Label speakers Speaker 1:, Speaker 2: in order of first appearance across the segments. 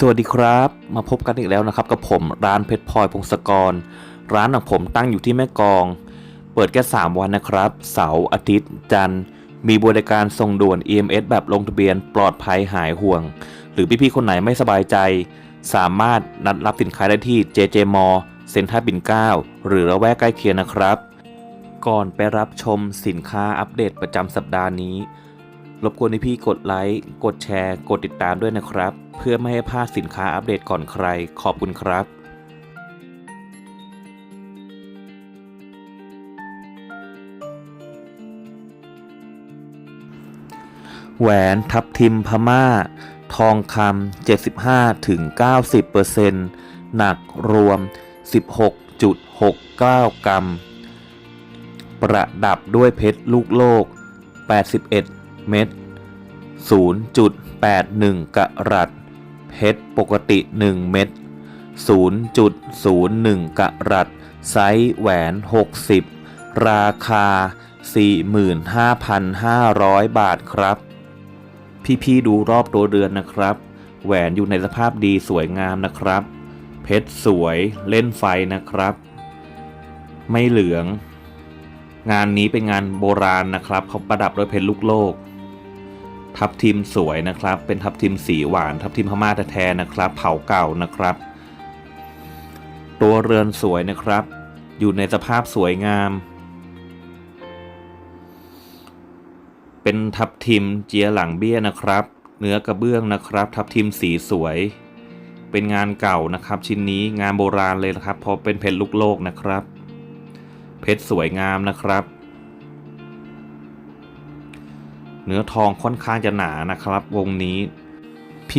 Speaker 1: สวัสดีครับ มาพบกันอีกแล้วนะครับกับผมร้านเพชรพลอยพงศกร ร้านของผมตั้งอยู่ที่แม่กอง เปิดแค่ 3 วันนะครับ เสาร์อาทิตย์ จันทร์ มีบริการส่งด่วน EMS แบบลงทะเบียนปลอดภัยหายห่วง หรือพี่ๆคนไหนไม่สบายใจ สามารถนัดรับสินค้าได้ที่ JJ m a l l เซ็นทรัลปิ่นเกล้าหรือระแวกใกล้เคียงนะครับ ก่อนไปรับชมสินค้าอัปเดตประจำสัปดาห์นี้ รบกวนให้พี่กดไลค์ กดแชร์ กดติดตามด้วยนะครับ เพื่อไม่ให้พลาดสินค้าอัปเดตก่อนใคร ขอบคุณครับแหวนทับทิมพม่า ทองคำ75ถึง90%หนักรวม 16.69 กรัม ประดับด้วยเพชรลูกโลก 81 เม็ด 0.81 กรัตเพชรปกติ 1 เม็ด 0.01 กรัตไซส์แหวน 60 ราคา 45,500 บาทครับ พี่ๆดูรอบตัวเรือนนะครับ แหวนอยู่ในสภาพดีสวยงามนะครับ เพชรสวยเล่นไฟนะครับ ไม่เหลือง งานนี้เป็นงานโบราณนะครับเขาประดับด้วยเพชรลูกโลก ทับทิมสวยนะครับ เป็นทับทิมสีหวาน ทับทิมพม่าแท้ๆนะครับ เผาเก่านะครับ ตัวเรือนสวยนะครับ อยู่ในสภาพสวยงาม เป็นทับทิมเจียหลังเบี้ยนะครับ เนื้อกระเบื้องนะครับ ทับทิมสีสวย เป็นงานเก่านะครับ ชิ้นนี้งานโบราณเลยนะครับเพราะเป็นเพชรลูกโลกนะครับ เพชรสวยงามนะครับ เนื้อทองค่อนข้างจะหนานะครับ วงนี้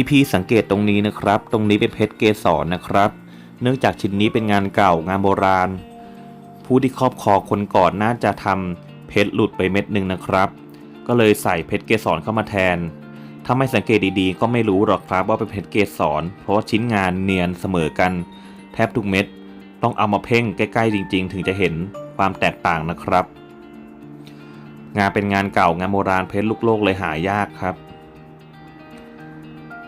Speaker 1: พี่ๆสังเกตตรงนี้นะครับ ตรงนี้เป็นเพชรเกสรนะครับ เนื่องจากชิ้นนี้เป็นงานเก่างานโบราณ ผู้ที่ครอบครองคนก่อนน่าจะทำเพชรหลุดไปเม็ดหนึ่งนะครับ ก็เลยใส่เพชรเกสรเข้ามาแทน ถ้าไม่สังเกตดีๆ ก็ไม่รู้หรอกครับว่าเป็นเพชรเกสรเพราะชิ้นงานเนียนเสมอกัน แทบทุกเม็ด ต้องเอามาเพ่งใกล้ๆจริง ๆ ถึงจะเห็นความแตกต่างนะครับ งานเป็นงานเก่างานโบราณเพชรลูกโลกเลยหายากครับ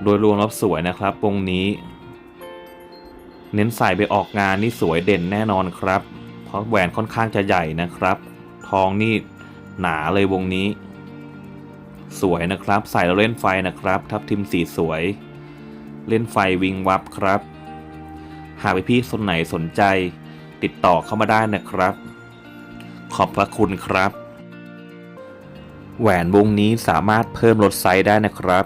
Speaker 1: โดยรวมแล้วสวยนะครับวงนี้ เน้นใส่ไปออกงานนี่สวยเด่นแน่นอนครับ เพราะแหวนค่อนข้างจะใหญ่นะครับ ทองนี่หนาเลยวงนี้ สวยนะครับ ใส่แล้วเล่นไฟนะครับ ทับทิมสีสวย เล่นไฟวิงวับครับ หากพี่ๆคนไหนสนใจ ติดต่อเข้ามาได้นะครับ ขอบพระคุณครับ แหวนวงนี้สามารถเพิ่มลดไซส์ได้นะครับ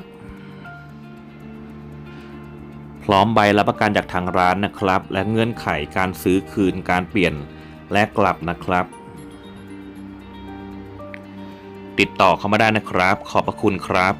Speaker 1: พร้อมใบรับประกันจากทางร้านนะครับ และเงื่อนไขการซื้อคืนการเปลี่ยนและกลับนะครับ ติดต่อเข้ามาได้นะครับ ขอบพระคุณครับ